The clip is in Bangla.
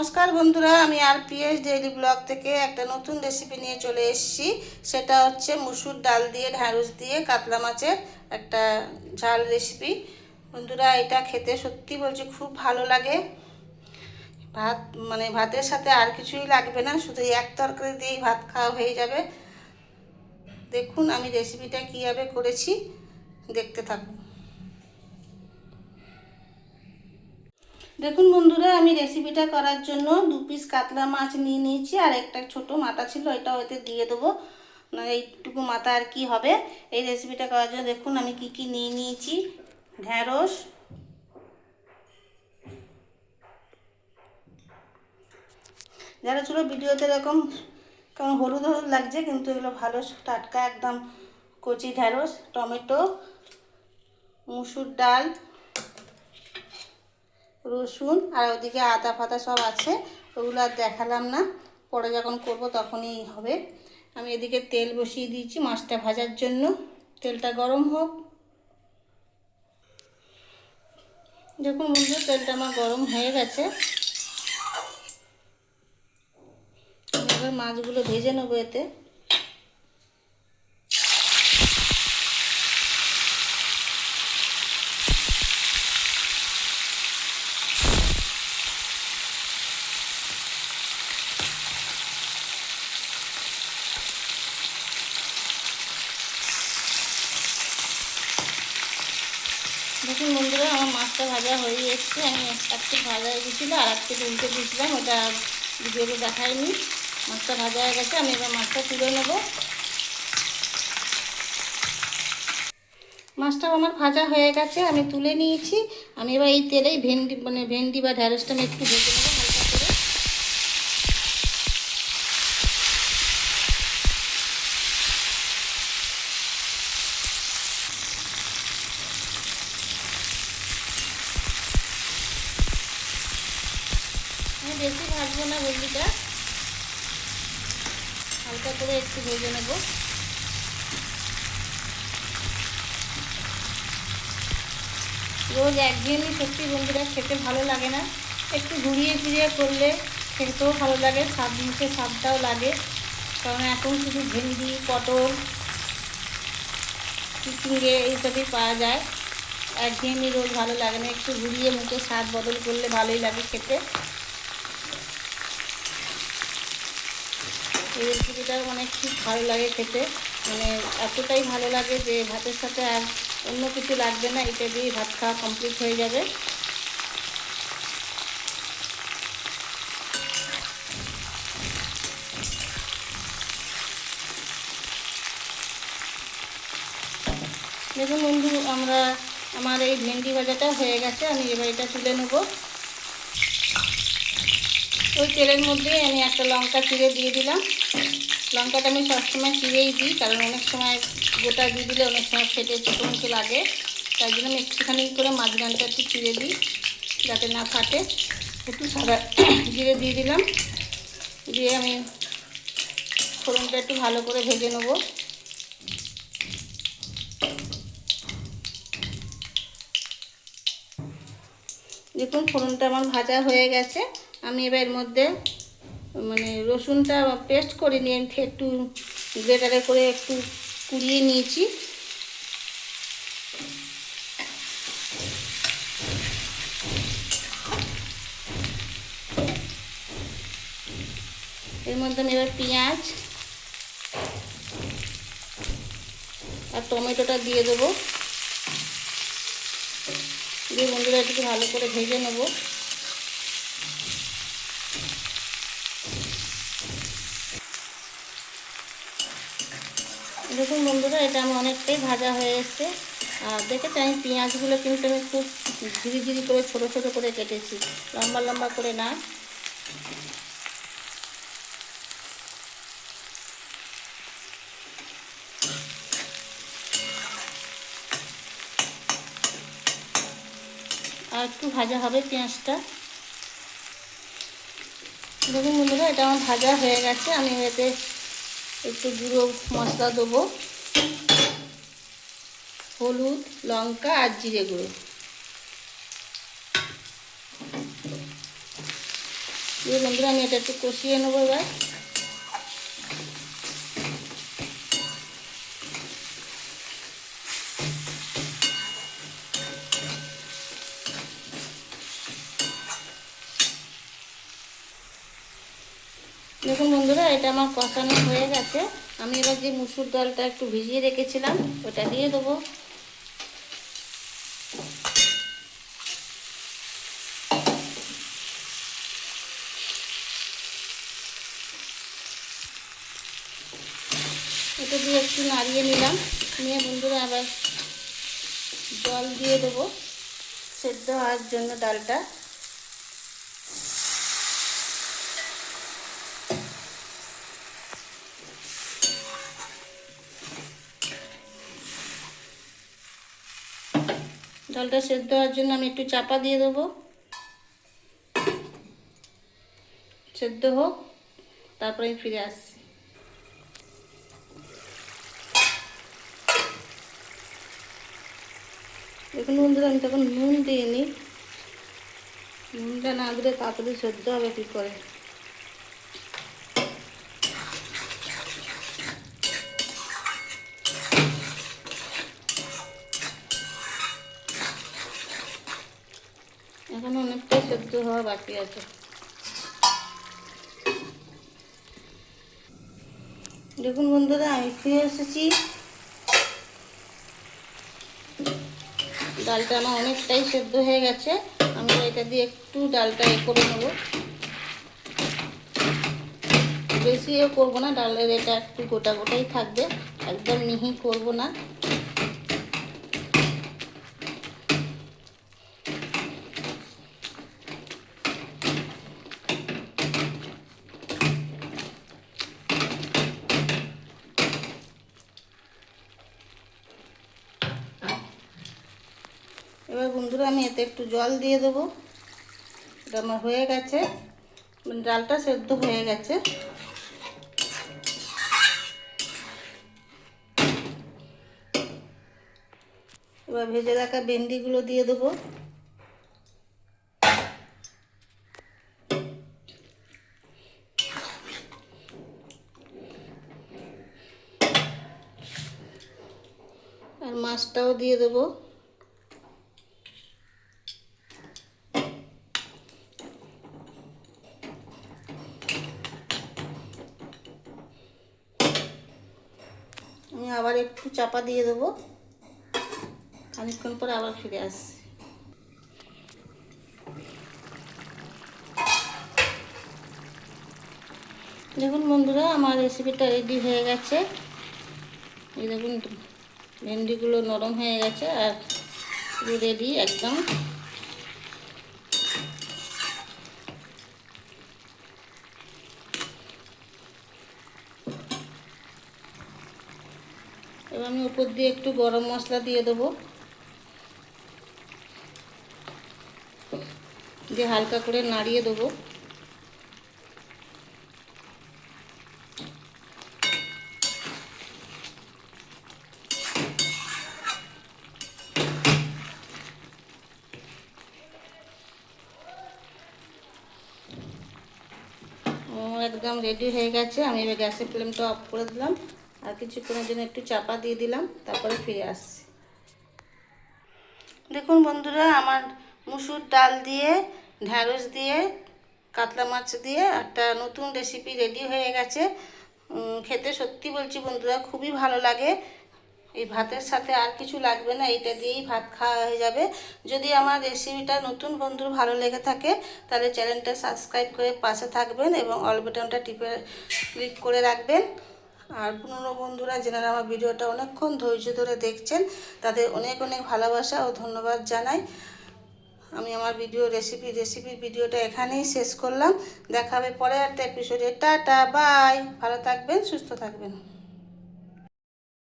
নমস্কার বন্ধুরা, আমি আর পিএস ডেইলি ব্লগ থেকে একটা নতুন রেসিপি নিয়ে চলে এসেছি। সেটা হচ্ছে মুসুর ডাল দিয়ে, ঢ্যাঁড়স দিয়ে, কাতলা মাছের একটা ঝাল রেসিপি বন্ধুরা, এটা খেতে সত্যি বলছি খুব ভালো লাগে। ভাত মানে ভাতের সাথে আর কিছুই লাগবে না, শুধু এক তরকারি দিয়েই ভাত খাওয়া হয়ে যাবে। দেখুন আমি রেসিপিটা কীভাবে করেছি, দেখতে থাকুন। দেখুন বন্ধুরা, আমি রেসিপিটা করার জন্য দু পিস কাতলা মাছ নিয়ে নিয়েছি, আর একটা ছোট মাথা ছিল এটা ওতে দিয়ে দেবো। এইটুকু মাথা আর কি হবে? এই রেসিপিটা করার জন্য দেখুন, আমি কি কি নিয়ে নিয়েছি। ঢ্যাঁড়স, যারা ছিল ভিডিওতে এরকম কেমন হলুদ হলুদ লাগছে, কিন্তু এগুলো ভালো টাটকা একদম কচি ঢ্যাঁড়স, টমেটো, মুসুর ডাল রসুন আর ওদিকে আদা ফাদা সব আছে, ওগুলো আর দেখালাম না। পরে যখন করব তখনই হবে। আমি এদিকে তেল বসিয়ে দিয়েছি মাছটা ভাজার জন্য। তেলটা গরম হোক। দেখুন বন্ধু তেলটা আমার গরম হয়ে গেছে। এবার মাছগুলো ভেজে নেব এতে। দেখুন বন্ধুরা, আমার মাছটা ভাজা হয়ে এসছে। আমি একটু ভাজা হয়ে গেছিল, আর একটু উল্টে দিয়েছিলাম, ওটা ভিডিওতে দেখায়নি মাছটা ভাজা হয়ে গেছে, আমি এবার মাছটা তুলে নেব। মাছটা আমার ভাজা হয়ে গেছে, আমি তুলে নিয়েছি। আমি এবার এই তেলেই ভেন্ডি মানে ভেন্ডি বা ঢ্যাঁড়সটা আমি একটু ভেজে নেব হালকা করে আমি বেশি ভেন্ডিটা হালকা করে একটু ভেজে নেব। রোজ একঘেয়েমি সত্যি বন্ধুরা খেতে ভালো লাগে না। একটু ঘুরিয়ে ফিরিয়ে করলে খেতেও ভালো লাগে, স্বাদ মুখে স্বাদটাও লাগে। কারণ এখন শুধু ভেন্ডি, পটল, চিচিঙ্গে এইসবই পাওয়া যায়। একঘেয়েমি রোজ ভালো লাগে না, একটু ঘুরিয়ে মুখে স্বাদ বদল করলে ভালোই লাগে খেতে। এই রেসিপিটাও মানে খুব ভালো লাগে খেতে? মানে এতটাই ভালো লাগে যে ভাতের সাথে আর অন্য কিছু লাগবে না, এটা দিয়ে ভাত খাওয়া কমপ্লিট হয়ে যাবে। দেখুন বন্ধু, আমরা, আমার এই ভেন্ডি ভাজাটা হয়ে গেছে, আমি এবার এটা তুলে নেব। ওই তেলের মধ্যে আমি একটা লঙ্কা চিড়ে দিয়ে দিলাম। লঙ্কাটা আমি সবসময় চিড়েই দিই, কারণ অনেক সময় গোটা দিয়ে দিলে অনেক সময় ফেটে ছোটো মুখে লাগে। তাই জন্য আমি একটুখানি করে মাঝখানটা একটু চিড়ে দিই, যাতে না ফাটে। একটু সাদা জিরে দিয়ে দিলাম। দিয়ে আমি ফোড়নটা একটু ভালো করে ভেজে নেব। দেখুন, ফোড়নটা আমার ভাজা হয়ে গেছে। আমি এবার এর মধ্যে মানে রসুনটা পেস্ট করে নিয়ে আমি একটু গ্রেটারে করে একটু কুড়িয়ে নিয়েছি। এর মধ্যে আমি এবার পেঁয়াজ আর টমেটোটা দিয়ে দেবো। দিয়ে বন্ধুরা একটু ভালো করে ভেজে নেব। দেখুন বন্ধুরা, এটা আমার অনেকটাই ভাজা হয়ে এসছে। আর দেখেছি আমি পেঁয়াজগুলো কিন্তু আমি খুব ঝিরি ঝিরি করে, ছোটো ছোটো করে কেটেছি। লম্বা লম্বা করে না। আর একটু ভাজা হবে পেঁয়াজটা। দেখুন বন্ধুরা, এটা আমার ভাজা হয়ে গেছে। আমি এতে একটু গুঁড়ো মশলা দেবো। হলুদ, লঙ্কা আর জিরে গুঁড়ো। বন্ধুরা আমি এটা একটু কষিয়ে নেব এবার দেখুন বন্ধুরা এটা আমার কষানো হয়ে গেছে। আমি এবার যে মুসুর ডালটা একটু ভিজিয়ে রেখেছিলাম, ওটা দিয়ে দেবো। এটা দিয়ে একটু নাড়িয়ে নিলাম। নিয়ে বন্ধুরা আবার জল দিয়ে দেবো। সেদ্ধ হওয়ার জন্য ডালটা। ডালটা সেদ্ধ হওয়ার জন্য আমি একটু চাপা দিয়ে দেবো। সেদ্ধ হোক, তারপরে আমি ফিরে আসছি। দেখুন বন্ধুরা, আমি তখন নুন দিইনি নুনটা না দিলে তাড়াতাড়ি সেদ্ধ হবে কী করে? এখন অনেকটাই সেদ্ধ হওয়া বাকি আছে। দেখুন বন্ধুরা, আমি ফিরে এসেছি। ডালটা আমার অনেকটাই সেদ্ধ হয়ে গেছে। আমি এটা দিয়ে একটু ডালটা এ করে নেব। বেশি এ করব না, ডালের এটা একটু গোটা গোটাই থাকবে। একদম মিহি করব না। এবার বন্ধুরা আমি এতে একটু জল দিয়ে দেবো। এটা আমার হয়ে গেছে। ডালটা সেদ্ধ হয়ে গেছে। এবার ভেজে রাখা ভেন্ডিগুলো দিয়ে দেবো। আর মাছটাও দিয়ে দেবো। আবার একটু চাপা দিয়ে দেবো। খানিকক্ষণ পরে আবার ফিরে আসছি। দেখুন বন্ধুরা, আমার রেসিপিটা রেডি হয়ে গেছে। এই দেখুন, ভেন্ডিগুলো নরম হয়ে গেছে আর রেডি একদম। আমি উপর দিয়ে একটু গরম মশলা দিয়ে দেবো। দিয়ে হালকা করে নাড়িয়ে দেবো। একদম রেডি হয়ে গেছে। আমি এবার গ্যাসের ফ্লেমটা অফ করে দিলাম। আর কিছুক্ষণের জন্য একটু চাপা দিয়ে দিলাম, তারপরে ফিরে আসছি। দেখুন বন্ধুরা, আমার মুসুর ডাল দিয়ে, ঢ্যাঁড়স দিয়ে, কাতলা মাছ দিয়ে একটা নতুন রেসিপি রেডি হয়ে গেছে। খেতে সত্যি বলছি বন্ধুরা, খুবই ভালো লাগে। এই ভাতের সাথে আর কিছু লাগবে না এটা দিয়েই ভাত খাওয়া হয়ে যাবে। যদি আমার রেসিপিটা নতুন বন্ধুর ভালো লেগে থাকে, তাহলে চ্যানেলটা সাবস্ক্রাইব করে পাশে থাকবেন এবং অল বাটনটা টিপে ক্লিক করে রাখবেন। আর পুরনো বন্ধুরা যেনারা আমার ভিডিওটা অনেকক্ষণ ধৈর্য ধরে দেখছেন, তাদের অনেক অনেক ভালোবাসা ও ধন্যবাদ জানাই। আমি আমার ভিডিও রেসিপি রেসিপির ভিডিওটা এখানেই শেষ করলাম। দেখাবে পরে একটা এপিসোডে টাটা বাই ভালো থাকবেন, সুস্থ থাকবেন।